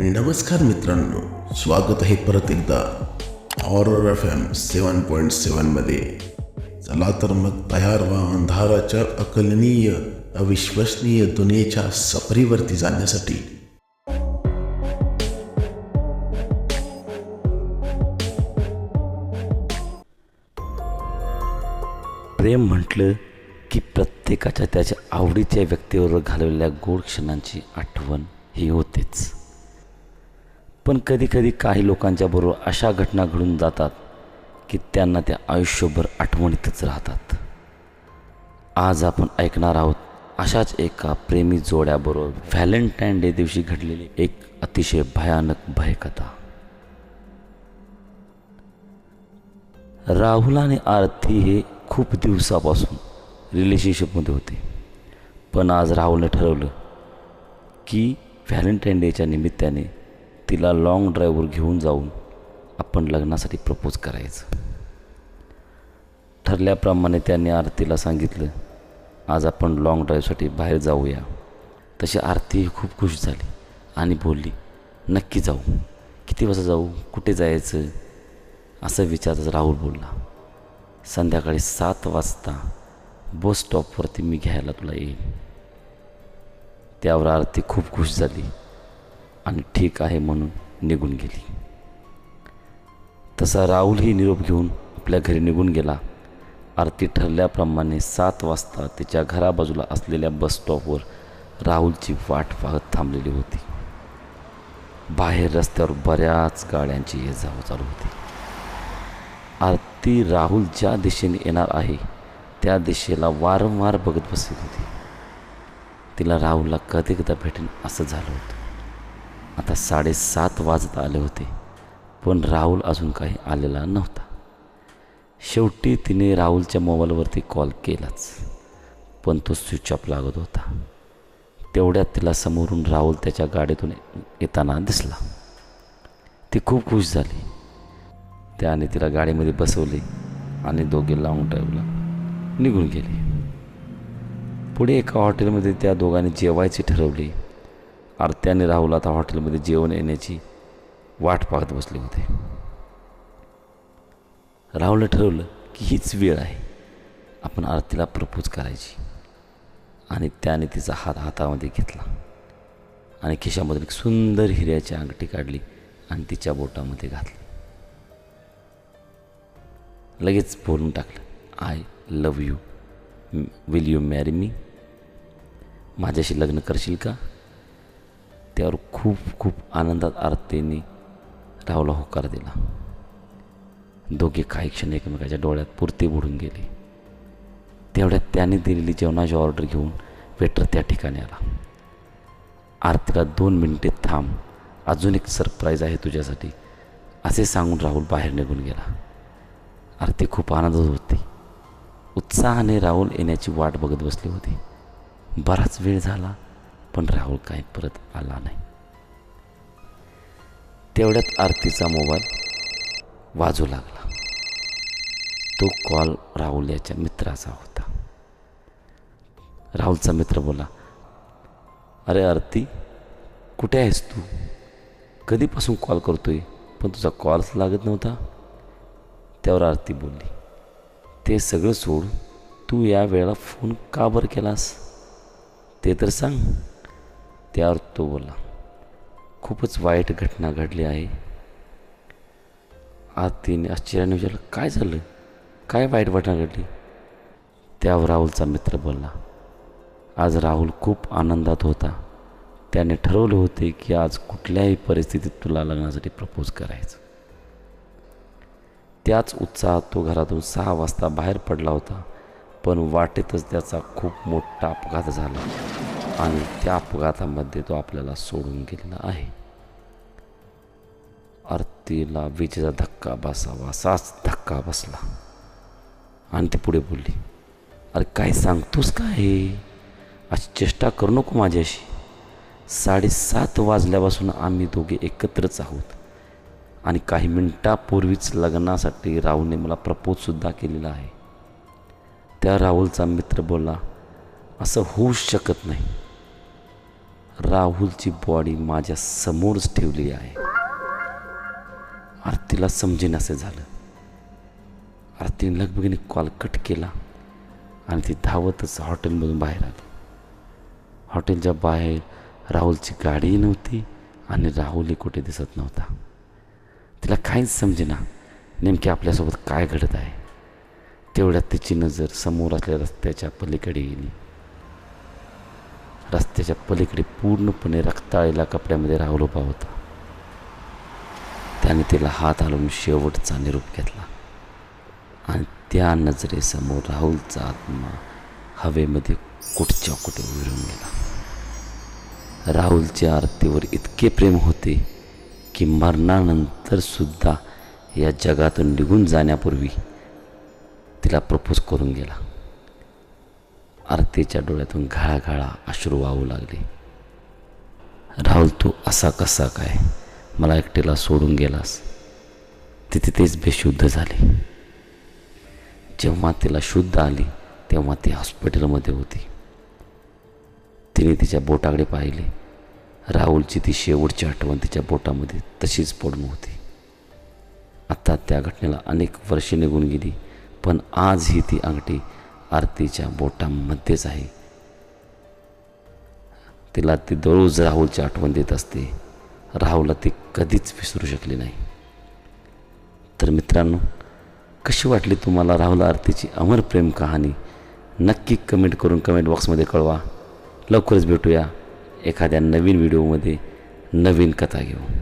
नमस्कार मित्रांनो स्वागत आहे परत एकदा ऑरर एफ एम सेवन पॉईंट सेवनमध्ये चला तर मग तयार व्हा अंधाराच्या अकलनीय अविश्वसनीय दुनियेच्या सफरीवरती जाण्यासाठी. प्रेम म्हटलं की प्रत्येकाच्या त्याच्या आवडीच्या व्यक्तीवर घालवलेल्या गोड क्षणांची आठवण ही होतेच. पण कधीकधी काही लोकांच्या बरोबर अशा घटना घडून जातात की त्यांना त्या आयुष्यभर आठवणीतच राहतात. आज आपण ऐकणार आहोत अशाच एका प्रेमी जोड्याबरोबर व्हॅलेंटाईन डे दिवशी घडलेली एक अतिशय भयानक भयकथा. राहुल आणि आरती हे खूप दिवसापासून रिलेशनशिपमध्ये होते. पण आज राहुलने ठरवलं की व्हॅलेंटाईन डेच्या निमित्ताने तिला लाँग ड्राईव्हवर घेऊन जाऊन आपण लग्नासाठी प्रपोज करायचं. ठरल्याप्रमाणे त्याने आरतीला सांगितलं आज आपण लाँग ड्राईव्हसाठी बाहेर जाऊया. तशी आरती खूप खुश झाली आणि बोलली नक्की जाऊ. किती वाजता जाऊ? कुठे जायचं? असं विचारताच राहुल बोलला संध्याकाळी सात वाजता बस स्टॉपवरती मी घ्यायला तुला येईन. त्यावर आरती खूप खुश झाली आणि ठीक आहे म्हणून निघून गेली. तसा राहुलही निरोप घेऊन आपल्या घरी निघून गेला. आरती ठरल्याप्रमाणे सात वाजता तिच्या घराबाजूला असलेल्या बसस्टॉपवर राहुलची वाट पाहत थांबलेली होती. बाहेर रस्त्यावर बऱ्याच गाड्यांची ये जाव चालू होती. आरती राहुल ज्या दिशेने येणार आहे त्या दिशेला वारंवार बघत बसली होती. तिला राहुलला कधी कदा भेटेन असं झालं होतं. आता साडेसात वाजत आले होते पण राहुल अजून काही आलेला नव्हता. शेवटी तिने राहुलच्या मोबाईलवरती कॉल केलाच पण तो स्विच ऑफ लागत होता. तेवढ्यात तिला समोरून राहुल त्याच्या गाडीतून येताना दिसला. ती खूप खुश झाली. त्याने तिला गाडीमध्ये बसवले आणि दोघे लाँग ड्राईव्हला निघून गेले. पुढे एका हॉटेलमध्ये त्या दोघांनी जेवायचे ठरवले. आरत्याने राहुल आता हॉटेलमध्ये जेवण येण्याची वाट पाहत बसले होते. राहुलने ठरवलं की हीच वेळ आहे. आपण आरतीला प्रपोज करायची. आणि त्याने तिचा हात हातामध्ये घेतला. आणि खिशामधून एक सुंदर हिऱ्याची अंगठी काढली आणि तिच्या बोटामध्ये घातली. लगेच बोलून टाकलं I love you. Will you marry me? माझ्याशी लग्न करशील का? त्यावर खूप खूप आनंदात आरतीने रावला होकार दिला. दोघे काही क्षण एकमेकाच्या डोळ्यात पुरते बुडून गेले. तेवढ्यात त्याने दिलेली जेवणाची ऑर्डर घेऊन वेटर त्या ठिकाणी आला. आरतीला दोन मिनिटे थांब अजून एक सरप्राईज आहे तुझ्यासाठी असे सांगून राहुल बाहेर निघून गेला. आरती खूप आनंदात होती. उत्साहाने राहुल येण्याची वाट बघत बसली होती. बराच वेळ झाला पण राहुल काय परत आला नाही. तेवढ्यात आरतीचा मोबाईल वाजू लागला. तो कॉल राहुल याच्या मित्राचा होता. राहुलचा मित्र बोला अरे आरती कुठे आहेस तू? कधीपासून कॉल करतोय? पण तुझा कॉलच लागत नव्हता. त्यावर आरती बोलली ते सगळं सोड तू या वेळेला फोन का बरं केलास? ते तर सांग. त्यावर तो बोलला खूपच वाईट घटना घडली आहे. आज तिने आश्चर्याने विचारलं काय झालं? काय वाईट घटना घडली? त्यावर राहुलचा मित्र बोलला आज राहुल खूप आनंदात होता. त्याने ठरवले होते की आज कुठल्याही परिस्थितीत तुला लग्नासाठी प्रपोज करायचं. त्याच उत्साहात तो घरातून सहा वाजता बाहेर पडला होता पण वाटेतच त्याचा खूप मोठा अपघात झाला. आणि त्या अपघातामध्ये तो आपल्याला सोडून गेलेला आहे. आरतीला विजेचा धक्का बसावा असाच धक्का बसला. आणि ती पुढे बोलली अरे काय सांगतोस काय? अशी चेष्टा करू नको माझ्याशी. साडेसात वाजल्यापासून आम्ही दोघे एकत्रच आहोत. आणि काही मिनटापूर्वीच लग्नासाठी राहुलने मला प्रपोजसुद्धा केलेला आहे. त्या राहुलचा मित्र बोलला असं होऊच शकत नाही. राहुलची बॉडी माझ्या समोरच ठेवली आहे. आरतीला समजेन असं झालं. आरतीने लगबगीने कॉल कट केला आणि ती धावतच हॉटेलमधून बाहेर आली. हॉटेलच्या बाहेर राहुलची गाडीही नव्हती आणि राहुलही कुठे दिसत नव्हता. तिला काहीच समजेना नेमके आपल्यासोबत काय घडत आहे. तेवढ्यात तिची नजर समोर असलेल्या रस्त्याच्या पलीकडे गेली. रस्त्याच्या पलीकडे पूर्णपणे रक्ताळलेल्या कपड्यामध्ये राहुल उभा होता. त्याने तिला हात हलवून शेवटचा निरोप घेतला. आणि त्या नजरेसमोर राहुलचा आत्मा हवेमध्ये कुठच्या कुठे विरून गेला. राहुलच्या आरतीवर इतके प्रेम होते की मरणानंतर सुद्धा या जगातून निघून जाण्यापूर्वी तिला प्रपोज करून गेला. आरतीच्या डोळ्यातून घाळाघाळा अश्रू वाहू लागले. राहुल तू असा कसा काय? मला एकटीला सोडून गेलास. ती तिथेच बेशुद्ध झाली. जेव्हा तिला शुद्ध आली तेव्हा ती हॉस्पिटलमध्ये होती. तिने तिच्या बोटाकडे पाहिले. राहुलची ती शेवटची आठवण तिच्या बोटामध्ये तशीच पडून होती. आता त्या घटनेला अनेक वर्षे निघून गेली पण आजही ती अंगठी आरतीच्या बोटांमध्येच आहे. तिला ती दररोज राहुलची आठवण देत असते. राहुलला ती कधीच विसरू शकली नाही. तर मित्रांनो कशी वाटली तुम्हाला राहुल आरतीची अमर प्रेम कहाणी? नक्की कमेंट करून कमेंट बॉक्समध्ये कळवा. लवकरच भेटूया एखाद्या नवीन व्हिडिओमध्ये नवीन कथा घेऊ